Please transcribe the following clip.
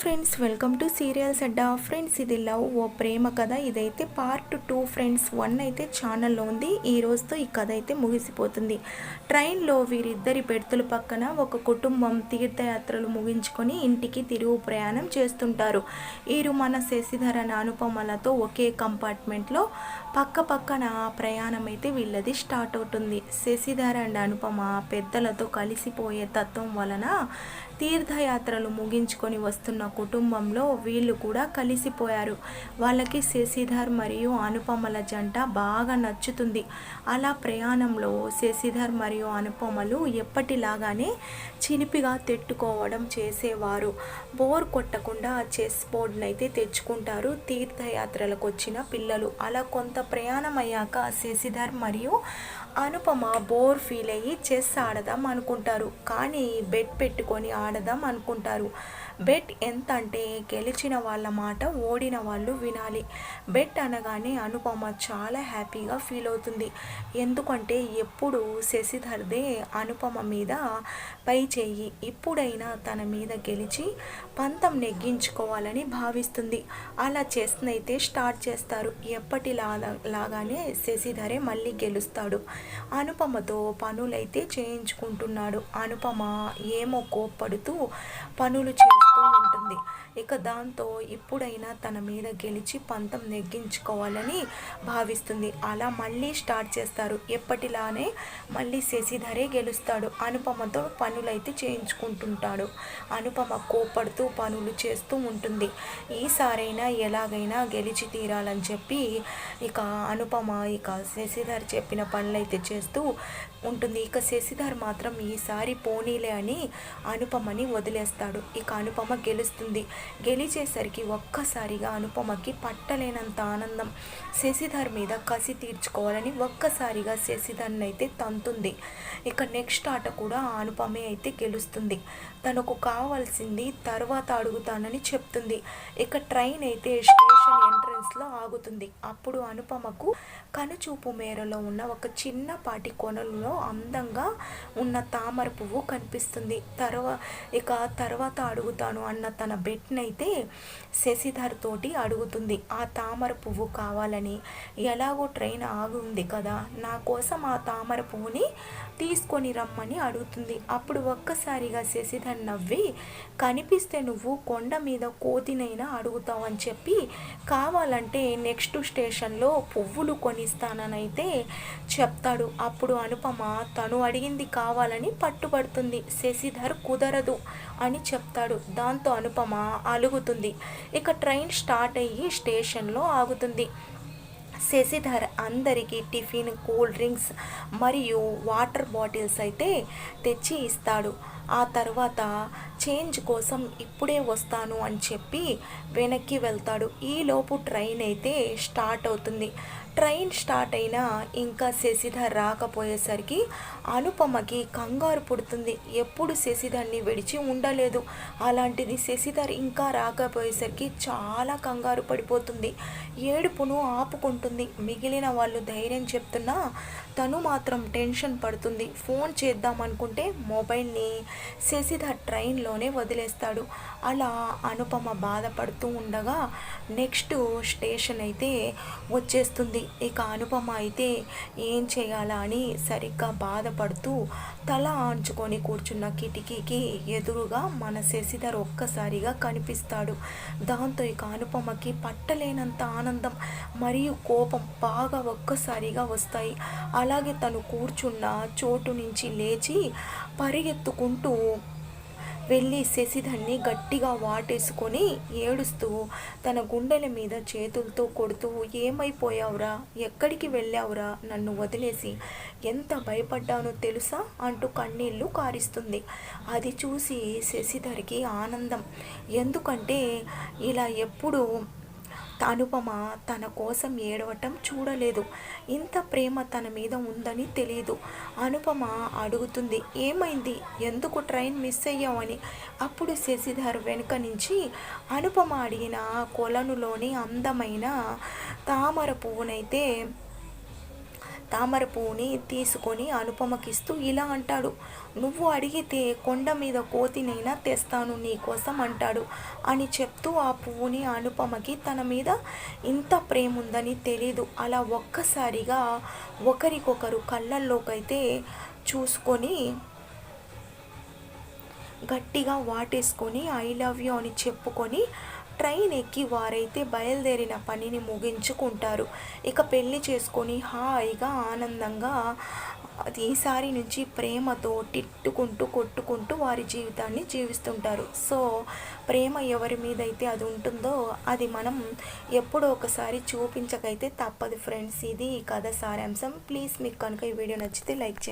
Friends welcome to serials Adda friends ఇది love ఓ ప్రేమ కథ. ఇదైతే పార్ట్ టూ ఫ్రెండ్స్ వన్ అయితే ఛానల్లో ఉంది. ఈ రోజుతో ఈ కథ అయితే ముగిసిపోతుంది. ట్రైన్లో వీరిద్దరి బెర్తుల పక్కన ఒక కుటుంబం తీర్థయాత్రలు ముగించుకొని ఇంటికి తిరుగు ప్రయాణం చేస్తుంటారు. వీరు మన శశిధర అనుపమలతో ఒకే కంపార్ట్మెంట్లో పక్క పక్కన ప్రయాణం అయితే వీళ్ళది స్టార్ట్ అవుతుంది. శశిధర అండ్ అనుపమ పెద్దలతో కలిసిపోయే తత్వం వలన తీర్థయాత్రలు ముగించుకొని వస్తున్న కుటుంబంలో వీళ్ళు కూడా కలిసిపోయారు. వాళ్ళకి శశిధర్ మరియు అనుపమల జంట బాగా నచ్చుతుంది. అలా ప్రయాణంలో శశిధర్ మరియు అనుపమలు ఎప్పటిలాగానే చిలిపిగా తిట్టుకోవడం చేసేవారు. బోర్ కొట్టకుండా చెస్ బోర్డ్ని అయితే తెచ్చుకుంటారు తీర్థయాత్రలకు వచ్చిన పిల్లలు. అలా కొంత ప్రయాణం అయ్యాక శశిధర్ మరియు అనుపమ బోర్ ఫీల్ అయ్యి చెస్ ఆడదాం అనుకుంటారు. కానీ బెట్ పెట్టుకొని ఆడదాం అనుకుంటారు. బెట్ ఎంత అంటే గెలిచిన వాళ్ళ మాట ఓడిన వాళ్ళు వినాలి. బెట్ అనగానే అనుపమ చాలా హ్యాపీగా ఫీల్ అవుతుంది. ఎందుకంటే ఎప్పుడు శశిధర్దే అనుపమ మీద పై చేయి. ఇప్పుడైనా తన మీద గెలిచి పంతం నెగ్గించుకోవాలని భావిస్తుంది. అలా చేసినైతే స్టార్ట్ చేస్తారు. ఎప్పటిలా లాగానే శశిధరే మళ్ళీ గెలుస్తాడు. అనుపమతో పనులైతే చేయించుకుంటున్నాడు. అనుపమ ఏమో కోప్పడుతూ పనులు చే చేస్తూ ఉంటుంది ఇక దాంతో ఇప్పుడైనా తన మీద గెలిచి పంతం నెగ్గించుకోవాలని భావిస్తుంది. అలా మళ్ళీ స్టార్ట్ చేస్తారు. ఎప్పటిలానే మళ్ళీ శశిధరే గెలుస్తాడు. అనుపమతో పనులైతే చేయించుకుంటుంటాడు. అనుపమ కోపడుతూ పనులు చేస్తూ ఉంటుంది. ఈసారైనా ఎలాగైనా గెలిచి తీరాలని చెప్పి ఇక అనుపమ ఇక శశిధర్ చెప్పిన పనులైతే చేస్తూ ఉంటుంది. ఇక శశిధర్ మాత్రం ఈసారి పోనీలే అని అనుపమని వదిలేస్తాడు. ఇక అనుపమ గెలుస్తుంది. గెలిచేసరికి ఒక్కసారిగా అనుపమకి పట్టలేనంత ఆనందం. శశిధర్ మీద కసి తీర్చుకోవాలని ఒక్కసారిగా శశిధర్ని అయితే తంతుంది. ఇక నెక్స్ట్ ఆట కూడా అనుపమే అయితే గెలుస్తుంది. తనకు కావాల్సింది తర్వాత అడుగుతానని చెప్తుంది. ఇక ట్రైన్ అయితే స్టేషన్ ఆగుతుంది. అప్పుడు అనుపమకు కనుచూపు మేరలో ఉన్న ఒక చిన్నపాటి కొనలలో అందంగా ఉన్న తామర పువ్వు కనిపిస్తుంది. తర్వా ఇక తర్వాత అడుగుతాను అన్న తన బెట్నైతే శశిధర్ తోటి అడుగుతుంది. ఆ తామర పువ్వు కావాలని ఎలాగో ట్రైన్ ఆగుంది కదా నా కోసం ఆ తామర పువ్వుని తీసుకొని రమ్మని అడుగుతుంది. అప్పుడు ఒక్కసారిగా శశిధర్ నవ్వి కనిపిస్తే నువ్వు కొండ మీద కోతినైనా అడుగుతావని చెప్పి కావాలని అంటే నెక్స్ట్ స్టేషన్లో పువ్వులు కొనిస్తాననైతే చెప్తాడు. అప్పుడు అనుపమ తను అడిగింది కావాలని పట్టుబడుతుంది. శశిధర్ కుదరదు అని చెప్తాడు. దాంతో అనుపమ అలుగుతుంది. ఇక ట్రైన్ స్టార్ట్ అయ్యి స్టేషన్లో ఆగుతుంది. శశిధర్ అందరికీ టిఫిన్ కూల్ డ్రింక్స్ మరియు వాటర్ బాటిల్స్ అయితే తెచ్చి ఇస్తాడు. ఆ తర్వాత చేంజ్ కోసం ఇప్పుడే వస్తాను అని చెప్పి వెనక్కి వెళ్తాడు. ఈలోపు ట్రైన్ అయితే స్టార్ట్ అవుతుంది. ట్రైన్ స్టార్ట్ అయినా ఇంకా శశిధర్ రాకపోయేసరికి అనుపమకి కంగారు పుడుతుంది. ఎప్పుడు శశిధర్ని విడిచి ఉండలేదు. అలాంటిది శశిధర్ ఇంకా రాకపోయేసరికి చాలా కంగారు పడిపోతుంది. ఏడుపును ఆపుకుంటుంది. మిగిలిన వాళ్ళు ధైర్యం చెప్తున్నా తను మాత్రం టెన్షన్ పడుతుంది. ఫోన్ చేద్దాం అనుకుంటే మొబైల్ని శశిధర్ ట్రైన్లోనే వదిలేస్తాడు. అలా అనుపమ బాధపడుతూ ఉండగా నెక్స్ట్ స్టేషన్ అయితే వచ్చేస్తుంది. ఇక అనుపమ అయితే ఏం చేయాలా అని సరిగ్గా బాధపడుతూ తల ఆంచుకొని కూర్చున్న కిటికీకి ఎదురుగా మన శశిధర్ ఒక్కసారిగా కనిపిస్తాడు. దాంతో ఇక అనుపమకి పట్టలేనంత ఆనందం మరియు కోపం బాగా ఒక్కసారిగా వస్తాయి. అలాగే తను కూర్చున్న చోటు నుంచి లేచి పరిగెత్తుకుంటూ వెళ్ళి శశిధర్ని గట్టిగా వాటేసుకొని ఏడుస్తూ తన గుండెల మీద చేతులతో కొడుతూ ఏమైపోయావురా? ఎక్కడికి వెళ్ళావురా? నన్ను వదిలేసి. ఎంత భయపడ్డానో తెలుసా? అంటూ కన్నీళ్ళు కారిస్తుంది. అది చూసి శశిధర్కి ఆనందం. ఎందుకంటే ఇలా ఎప్పుడు అనుపమ తన కోసం ఏడవటం చూడలేదు. ఇంత ప్రేమ తన మీద ఉందని తెలియదు అనుపమ అడుగుతుంది ఏమైంది? ఎందుకు ట్రైన్ మిస్ అయ్యావని అప్పుడు శశిధర్ వెనుక నుంచి అనుపమ అడిగిన కొలనులోని అందమైన తామర పువ్వునైతే తామర పువ్వుని తీసుకొని అనుపమకిస్తూ ఇలా అంటాడు. నువ్వు అడిగితే కొండ మీద కోతినైనా తెస్తాను నీకోసం అంటాడు అని చెప్తూ ఆ పువ్వుని అనుపమకి తన మీద ఇంత ప్రేమ ఉందని తెలీదు. అలా ఒక్కసారిగా ఒకరికొకరు కళ్ళల్లోకైతే చూసుకొని గట్టిగా వాటేసుకొని ఐ లవ్ యూ అని చెప్పుకొని ట్రైన్ ఎక్కి వారైతే బయలుదేరిన పనిని ముగించుకుంటారు. ఇక పెళ్ళి చేసుకొని హాయిగా ఆనందంగా అది ఈసారి నుంచి ప్రేమతో తిట్టుకుంటూ కొట్టుకుంటూ వారి జీవితాన్ని జీవిస్తుంటారు. సో ప్రేమ ఎవరి మీద అయితే అది ఉంటుందో అది మనం ఎప్పుడో ఒకసారి చూపించకైతే తప్పదు ఫ్రెండ్స్. ఇది ఈ కథ సారాంశం. ప్లీజ్ మీకు కనుక ఈ వీడియో నచ్చితే లైక్ చేయండి.